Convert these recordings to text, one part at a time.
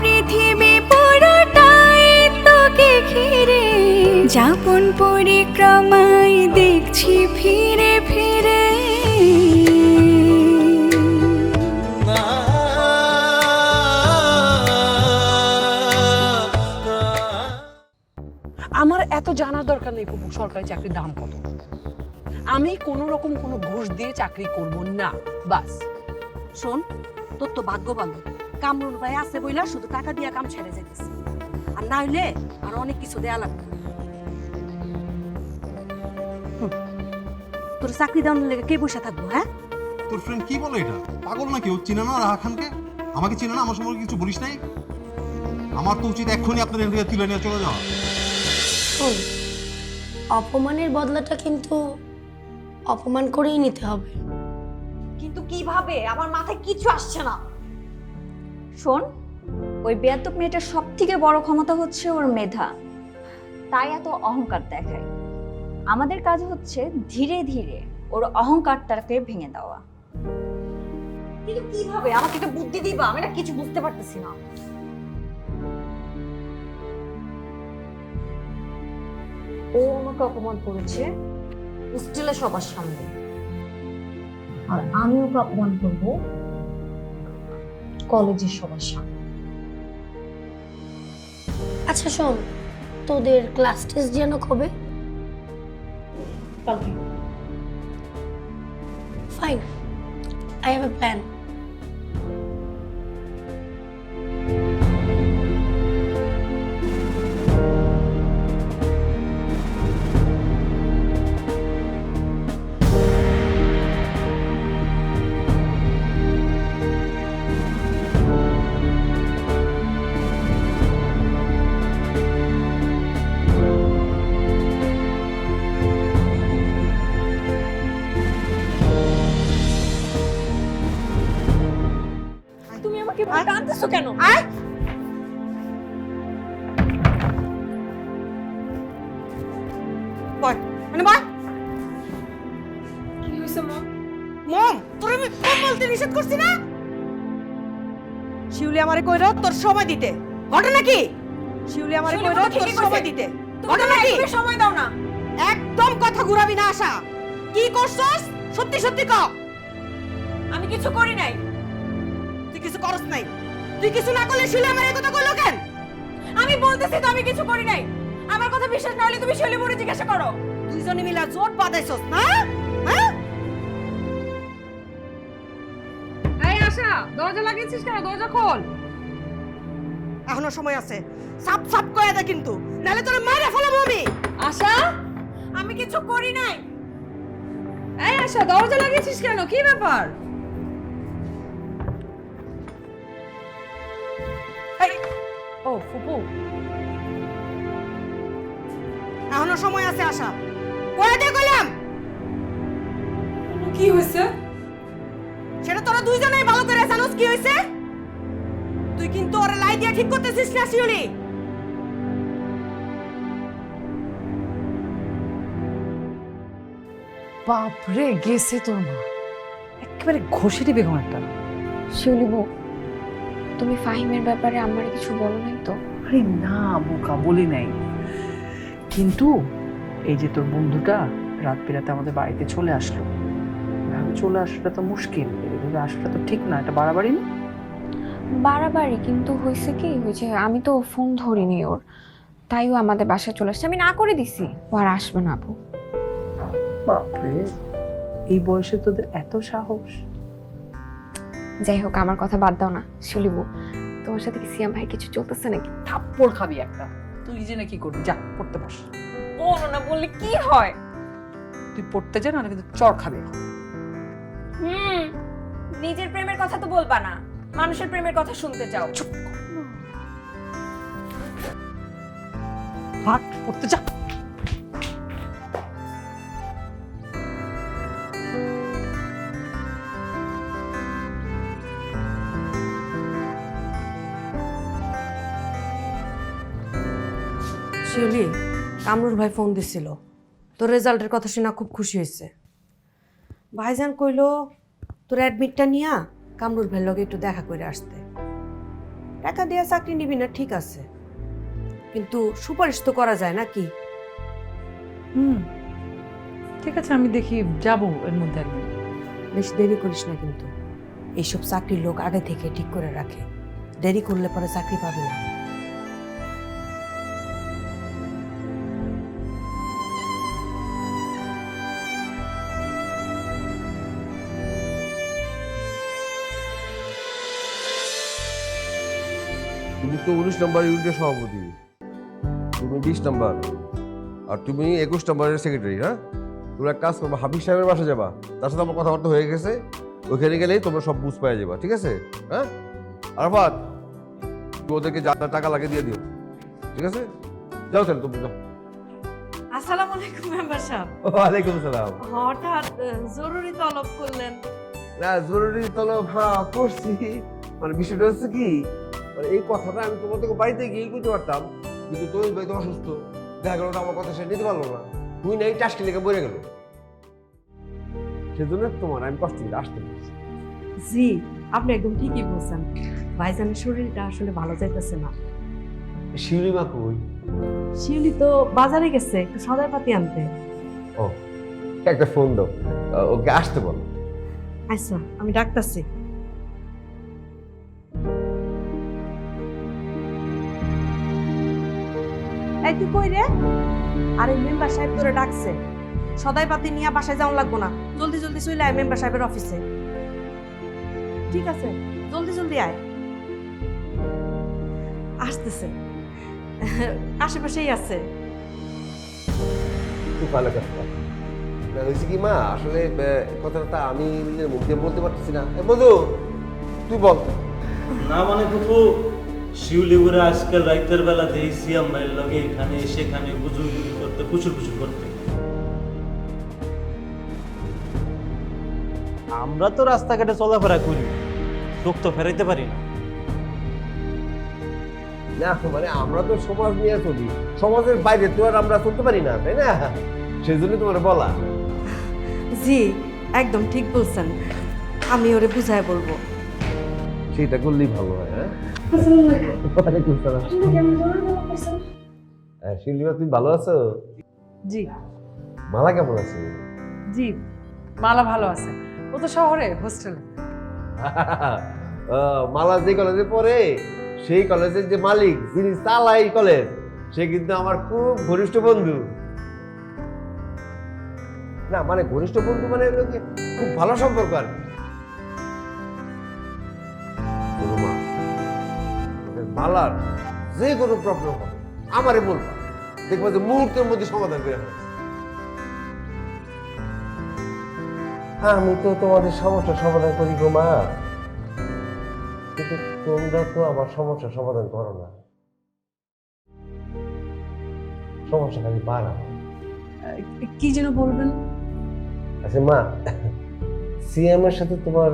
পৃথিবী পুরোটাই তোকে ঘিরে। যাপন পরিক্রমায় দেখছি ফিরে ফিরে। আমার এত জানার দরকার নেই ফুপু, সরকারি চাকরির দাম কত? আমি কোনো রকম কোনো ঘুষ দিয়ে চাকরি করব না, বাস। শোন, তোর তো ভাগ্য ভালো। কামরুল ভাই আছে বইলা শুধু টাকা দিয়া কাম ছেড়ে যাইতেছে। আর না হইলে আর অনেক কিছু দেয়া লাগবে। হুম। তোর চাকরি দেওয়ার লেগে কে বসে থাকব হ্যাঁ? তোর ফ্রেন্ড কি বলে এটা? পাগল নাকি ও? চিনে না রাহা খানকে? আমাকে চিনে না? আমার সম্পর্কে কিছু বলিস নাই? আমার তো উচিত এক্ষুনি আপনাদের এখান থেকে তুলে নিয়ে চলে যাওয়া। শোন অপমানের বদলাটা কিন্তু অপমান করেই নিতে হবে। কিন্তু কীভাবে? আমার মাথায় কিছু আসছে না। শোন, ওই বেয়াদব মেয়েটার সব থেকে বড় ক্ষমতা হচ্ছে ওর মেধা। তাই এত অহংকার দেখায়। আমাদের কাজ হচ্ছে ধীরে ধীরে ওর অহংকারটাকে ভেঙে দেওয়া। কিন্তু কীভাবে? আমাকে একটা বুদ্ধি দিবা, আমি না কিছু বুঝতে পারতেছি না। ও আমাকে অপমান করেছে হোস্টেলে সবার সামনে। আর আমি ওকে অপমান করব কলেজের সমস্যা সামনে। আচ্ছা শোন তোদের ক্লাস টেস্ট যেন কবে? Fine I have a plan আমাকে টানতেছো কেন? বয় মানে বয়। কি হয়েছে মা মম তোর আমি মম বলতে নিষেধ করছি না? শিউলি আমারে কইর তোর সময় দিতে। ঘটনা কি? শিউলি আমারে তোর সময় দিতে। ঘটনা কি? একদমই সময় দাও না। একদম কথা ঘুরাবি না আশা। কি করছস? সত্যি সত্যি ক। আমি কিছু করি নাই। তুই কিছু করস নাই। তুই কিছু না করলে শিউলি আমারে এই কথা কইলো কেন? আমি বলতেছি তো আমি কিছু করি নাই। আমার কথা বিশ্বাস না হলে তুমি শৈলী জিজ্ঞাসা করো। দুইজনে মিলা জোট বাঁধাইছস না? হ্যাঁ? এই আশা দরজা লাগিয়েছিস কেন? দরজা খোল। এখনও সময় আছে। সাপ সাপ কয়ে দে কিন্তু নালে তোর মাইরা ফেলাবো আমি। আশা আমি কিছু করি নাই। এই আশা দরজা লাগিয়েছিস কেন? কি ব্যাপার? ও ফুপু। এখনও সময় আছে আশা। কয়ে দে কইলাম কি হয়েছে? সেটা তোরা দুইজনেই ভালো করে জানোস কি হয়েছে? তুই কিন্তু ওরে লাই দিয়ে ঠিক করতেছিস না শিউলি। বাপরে গেছে তোর মা। একেবারে ঘষিটি বেগম একটা শিউলিবু তুমি ফাহিমের ব্যাপারে আমার কিছু বলো নাই তো? আরে না বোকা বলি নাই। কিন্তু এই যে তোর বন্ধুটা রাত বিরাতে আমাদের বাড়িতে চলে আসলো। এভাবে চলে আসাটা তো মুশকিল এভাবে আসাটা তো ঠিক না এটা বাড়াবাড়ি না? বাড়াবাড়ি কিন্তু হয়েছে কি হয়েছে আমি তো ফোন ধরিনি ওর তাই ও আমাদের বাসায় চলে আসছে। আমি না করে দিছি ও আর আসবে না আপু। বাপরে এই বয়সে তোদের এত সাহস? যাই হোক আমার কথা বাদ দাও না শুলিব। তোমার সাথে কি সিয়াম ভাই কিছু চলতেছে নাকি? থাপ্পড় খাবি একটা। তুই যে নাকি করবি? যা পড়তে বস। বলো না বললে কি হয়? তুই পড়তে যা না কিন্তু চর খাবে। হুম নিজের প্রেমের কথা তো বলবা না। মানুষের প্রেমের কথা শুনতে চাও। চুপ ভাগ পড়তে যা। শিউলি কামরুর ভাই ফোন দিছিল। তোর রেজাল্টের কথা শুনে খুব খুশি হয়েছে। ভাইজান কইলো তোর অ্যাডমিটটা নিয়া কামরুর ভাইয়ের লগে একটু দেখা করে আসতে। টাকা দিয়ে চাকরি নিবি না ঠিক আছে। কিন্তু সুপারিশ তো করা যায় নাকি? হুম ঠিক আছে আমি দেখি যাব এর মধ্যে একদিন। বেশি দেরি করিস না কিন্তু। এইসব চাকরির লোক আগে থেকে ঠিক করে রাখে। দেরি করলে পরে চাকরি পাবে না। তো উনিশ নম্বর ইউনিটের সভাপতি। তুমি বিশ নম্বর। আর তুমি একুশ নম্বরের সেক্রেটারি হ্যাঁ? তুমি এক কাজ করব হাফিজ সাহেবের বাসা যাবা। তার সাথে আমার কথাবার্তা হয়ে গেছে। ওইখানে গেলেই তোমরা সব বুঝ পাওয়া যাবা ঠিক আছে? হ্যাঁ? আর আরফাত তুমি ওদেরকে যা যা টাকা লাগে দিয়ে দিও ঠিক আছে? যাও তাহলে তুমি যাও। আসসালামু আলাইকুম মেম্বার সাহেব। ওয়ালাইকুম সালাম। হঠাৎ জরুরি তলব করলেন। না জরুরি তলব হ্যাঁ করছি। মানে বিষয়টা হচ্ছে কি মানে এই কথাটা আমি তোমার থেকে বাড়িতে গিয়ে বুঝতে পারতাম কিন্তু তুমি ভাই তো অসুস্থ। দেখা গেল আমার কথা সে নিতে পারল না। তুই নাই টাসকে লেগে বলে গেল। সেজন্য তোমার আমি কষ্ট করে আসতে পারছি জি আপনি একদম ঠিকই বলছেন। ভাইজানের শরীরটা আসলে ভালো যাইতেছে না। শিউলি মা কই? শিউলি তো বাজারে গেছে একটু সদাই পাতি আনতে। ও একটা ফোন দাও। ওকে আসতে বলো। আচ্ছা আমি ডাকতাছি। এই তুই কই রে? আরে মেম্বার সাহেব তোরে ডাকছে। সদাই পাতি নিয়ে বাসায় যাওয়া লাগবো না। জলদি জলদি চলে আয় মেম্বার সাহেবের অফিসে। ঠিক আছে জলদি জলদি আয়। আসতেছে। আশেপাশেই আছে। খুব ভালো কথা। হয়েছে কি মা? আসলে কথাটা আমি নিজের মুখ দিয়ে বলতে পারতেছি না। এ, মধু তুই বল। না মানে ফুফু শিউলিগুড়ে আজকাল রাইতের বেলা সিয়াম ভাইয়ের লগে এখানে সেখানে গুজুগুজু করতে কুচুর কুচুর করতে। আমরা তো রাস্তাঘাটে চলাফেরা করি চোখ তো ফেরাইতে পারি না। না মানে আমরা তো সমাজ নিয়ে চলি সমাজের বাইরে তো আর আমরা চলতে পারি না তাই না? সেই জন্য তোমার বলা। জি একদম ঠিক বলছেন। আমি ওরে বুঝায় বলব। করলেই ভালো হয় হ্যাঁ? ওয়ালাইকুম সালাম। হ্যাঁ, তুমি ভালো আছো? জি। মালা কেমন আছে? জি মালা ভালো আছে। ও তো শহরে হোস্টেলে। মালা যে কলেজে পড়ে সেই কলেজের যে মালিক যিনি চালাই কলেজ সে কিন্তু আমার খুব ঘনিষ্ঠ বন্ধু। না মানে ঘনিষ্ঠ বন্ধু মানে খুব ভালো সম্পর্ক আর কি। তোদের মালার যে কোনো প্রবলেম হবে আমারে বলবা। দেখবা যে মুহূর্তের মধ্যে সমাধান করে ফেলছে। আমি তো তোমাদের সমস্যার সমাধান করি গো মা। কিন্তু তোমরা তো আমার সমস্যার সমাধান করো না। সমস্যা খালি বাড়া কি যেন বলবেন? আচ্ছা মা সিএম এর সাথে তোমার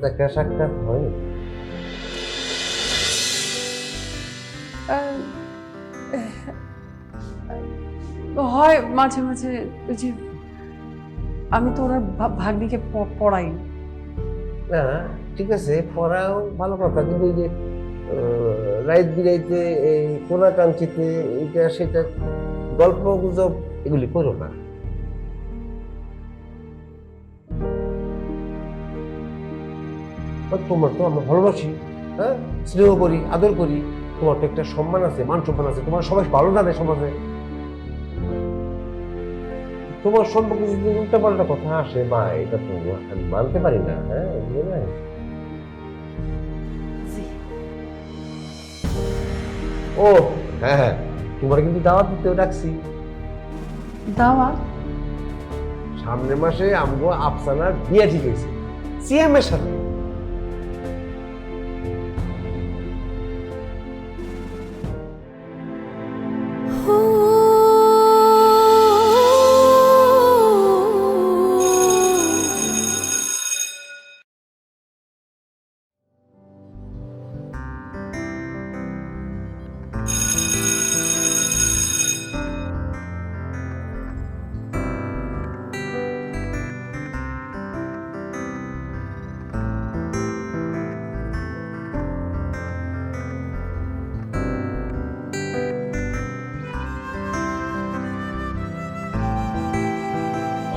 দেখা সাক্ষাৎ হয়নি? হয় মাঝে মাঝে ওই যে আমি তো ওনার ভাগ্নিকে পড়াই। না, ঠিক আছে, পড়াও ভালো কথা, কিন্তু যে রাইত বিরাইতে এই কোনাকাঙ্ক্ষিতে এটা সেটা গল্প গুজব এগুলি করো না। তোমার তো আমরা ভালোবাসি হ্যাঁ? স্নেহ করি, আদর করি, তোমার তো একটা সম্মান আছে, মান সম্মান আছে, তোমার সবাই ভালো জানে সমাজে। তোমার সম্পর্কে যদি উল্টা পাল্টা কথা আসে মা এটা তো আমি মানতে পারি না হ্যাঁ? ও হ্যাঁ হ্যাঁ। তোমার কিন্তু দাওয়াত দিতেও ডাকছি। দাওয়াত? সামনের মাসে আমগো আফসানার বিয়ে ঠিক হয়েছে। সিএম এর সাথে।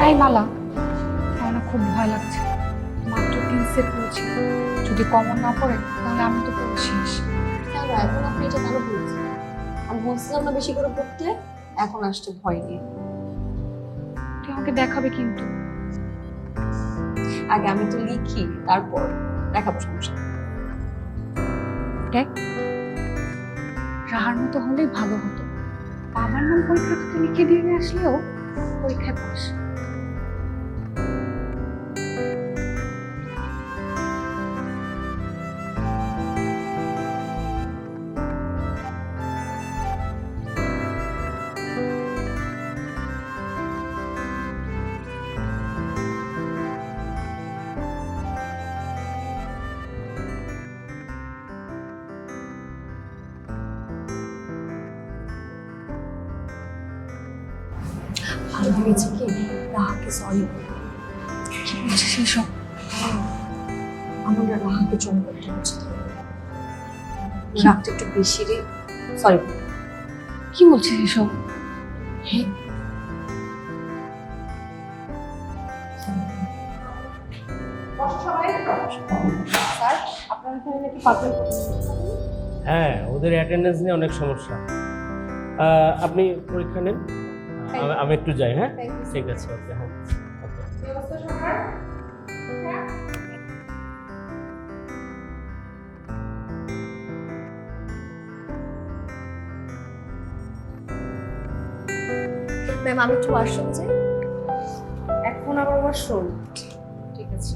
এই মালা? আমার না খুব ভয় লাগছে। মাত্র তিন সেট পড়েছি। যদি কমন না পড়ে তাহলে আমি তো পুরো শেষ কেন? এখন আপনি এটা বলছেন। আমি বলছিলাম না বেশি করে পড়তে এখন আসছে ভয় নিয়ে। তুই আমাকে দেখাবে কিন্তু। আগে আমি তো লিখি তারপর দেখাবো সমস্যা দেখ। রাহার মতো হলেই ভালো হতো। বাবার নাম পরীক্ষা লিখে দিয়ে আসলেও পরীক্ষায় পাস। কি? রাহাকে সরি এসব আমার রাহাকে করতে একটু বেশি রে। সরি কি নাকি পাগল হ্যাঁ ওদের অ্যাটেন্ডেন্স নিয়ে অনেক সমস্যা। আপনি পরীক্ষা নেন। আমি- একটু যাই হ্যাঁ? ঠিক আছে ওকে হ্যাঁ। ম্যাম আমি একটু ওয়াশরুমে যাই। এখন আবার ওয়াশরুম ঠিক আছে।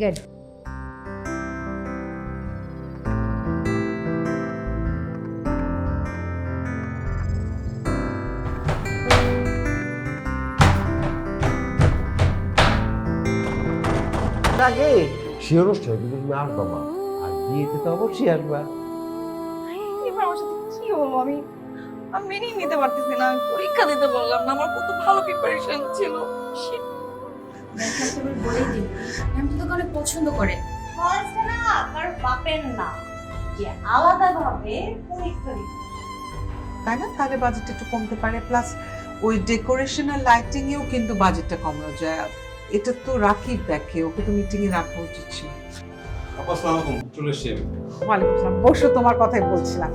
গুড আগে সে অনুষ্ঠানে কিন্তু তুমি আসবা মা। আর বিয়েতে তো অবশ্যই আসবা। এবার আমার সাথে কি হলো? আমি আমি মেনেই নিতে পারতেছি না। আমি পরীক্ষা দিতে বললাম না। আমার কত ভালো প্রিপারেশন ছিল। বলেই দিন আমি তো তোকে অনেক পছন্দ করে। ফলসটা না তার বাপের না। যে আলাদাভাবে পরীক্ষা তাই না? তাহলে বাজেটটা একটু কমতে পারে। প্লাস ওই ডেকোরেশন আর লাইটিং এও কিন্তু বাজেটটা কমানো যায়। এটা তো রাকিব দেখে ওকে তো মিটিং এ রাখা উচিত ছিল। আপা আসসালামু আলাইকুম। চলে এসছি ওয়ালাইকুম আসসালাম। বসো তোমার কথাই বলছিলাম।